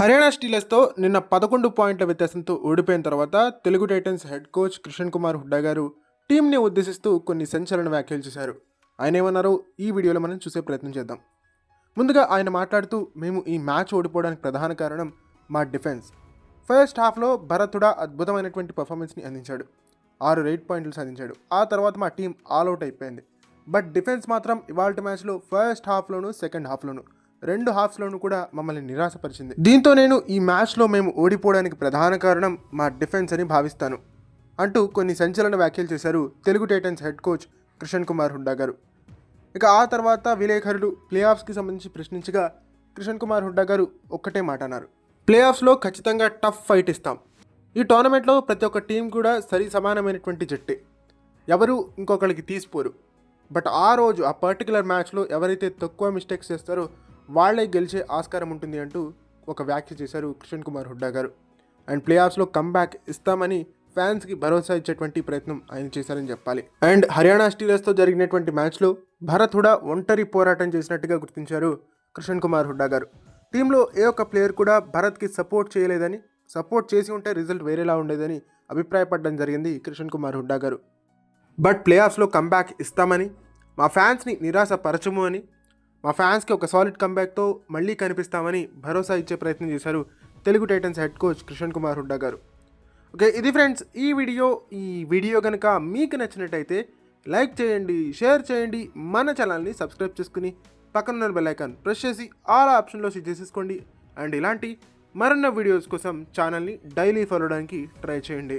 హర్యానా స్టీలర్స్తో నిన్న పదకొండు పాయింట్ల వ్యత్యాసంతో ఓడిపోయిన తర్వాత Telugu Titans head coach Krishan Kumar Hooda గారు టీంని ఉద్దేశిస్తూ కొన్ని సంచలన వ్యాఖ్యలు చేశారు. ఆయన ఏమన్నారో ఈ వీడియోలో మనం చూసే ప్రయత్నం చేద్దాం. ముందుగా ఆయన మాట్లాడుతూ మేము ఈ మ్యాచ్ ఓడిపోవడానికి ప్రధాన కారణం మా డిఫెన్స్. ఫస్ట్ హాఫ్లో భరతుడా అద్భుతమైనటువంటి పర్ఫార్మెన్స్ని అందించాడు. ఆరు రైట్ పాయింట్లు సాధించాడు. ఆ తర్వాత మా టీం ఆల్అవుట్ అయిపోయింది. బట్ డిఫెన్స్ మాత్రం ఇవాళ మ్యాచ్లో ఫస్ట్ హాఫ్లోను సెకండ్ హాఫ్లోను రెండు హాఫ్స్లోనూ కూడా మమ్మల్ని నిరాశపరిచింది. దీంతో నేను ఈ మ్యాచ్లో మేము ఓడిపోవడానికి ప్రధాన కారణం మా డిఫెన్స్ అని భావిస్తాను అంటూ కొన్ని సంచలన వ్యాఖ్యలు చేశారు Telugu Titans head coach Krishan Kumar Hooda గారు. ఇక ఆ తర్వాత విలేకరులు ప్లే ఆఫ్స్కి సంబంధించి ప్రశ్నించగా కృషన్ కుమార్ హుడ్డా గారు ఒక్కటే మాట అన్నారు. ప్లే ఆఫ్స్లో ఖచ్చితంగా టఫ్ ఫైట్ ఇస్తాం. ఈ టోర్నమెంట్లో ప్రతి ఒక్క టీం కూడా సరి సమానమైనటువంటి జట్టే. ఎవరు ఇంకొకరికి తీసిపోరు. బట్ ఆ రోజు ఆ పర్టికులర్ మ్యాచ్లో ఎవరైతే తక్కువ మిస్టేక్స్ చేస్తారో వాళ్ళే గెలిచే ఆస్కారం ఉంటుంది అంటూ ఒక వ్యాఖ్య చేశారు కిషన్ కుమార్ హుడ్డా గారు. అండ్ ప్లే ఆఫ్స్లో కమ్బ్యాక్ ఇస్తామని ఫ్యాన్స్కి భరోసా ఇచ్చేటువంటి ప్రయత్నం ఆయన చేశారని చెప్పాలి. అండ్ హర్యానా స్టీలర్స్తో జరిగినటువంటి మ్యాచ్లో భరత్ హుడా ఒంటరి పోరాటం చేసినట్టుగా గుర్తించారు కృష్ణ్ కుమార్ హుడ్డా గారు. టీంలో ఏ ఒక్క ప్లేయర్ కూడా భరత్కి సపోర్ట్ చేయలేదని సపోర్ట్ చేసి ఉంటే రిజల్ట్ వేరేలా ఉండేదని అభిప్రాయపడడం జరిగింది కృష్ణ్ కుమార్ హుడ్డా గారు. బట్ ప్లే ఆఫ్స్లో కంబ్యాక్ ఇస్తామని మా ఫ్యాన్స్ని నిరాశపరచము అని మా ఫ్యాన్స్కి ఒక సాలిడ్ కంబ్యాక్తో మళ్ళీ కనిపిస్తామని భరోసా ఇచ్చే ప్రయత్నం చేశారు Telugu Titans head coach Krishan Kumar Hooda గారు. ఓకే ఇది ఫ్రెండ్స్ ఈ వీడియో ఈ వీడియో కనుక మీకు నచ్చినట్టయితే లైక్ చేయండి షేర్ చేయండి మన ఛానల్ని సబ్స్క్రైబ్ చేసుకుని పక్కన బెల్ ఐకాన్ ప్రెస్ చేసి ఆల్ ఆప్షన్లో సెట్ చేసేసుకోండి. అండ్ ఇలాంటి మరిన్న వీడియోస్ కోసం ఛానల్ని డైలీ ఫాలో అవడానికి ట్రై చేయండి.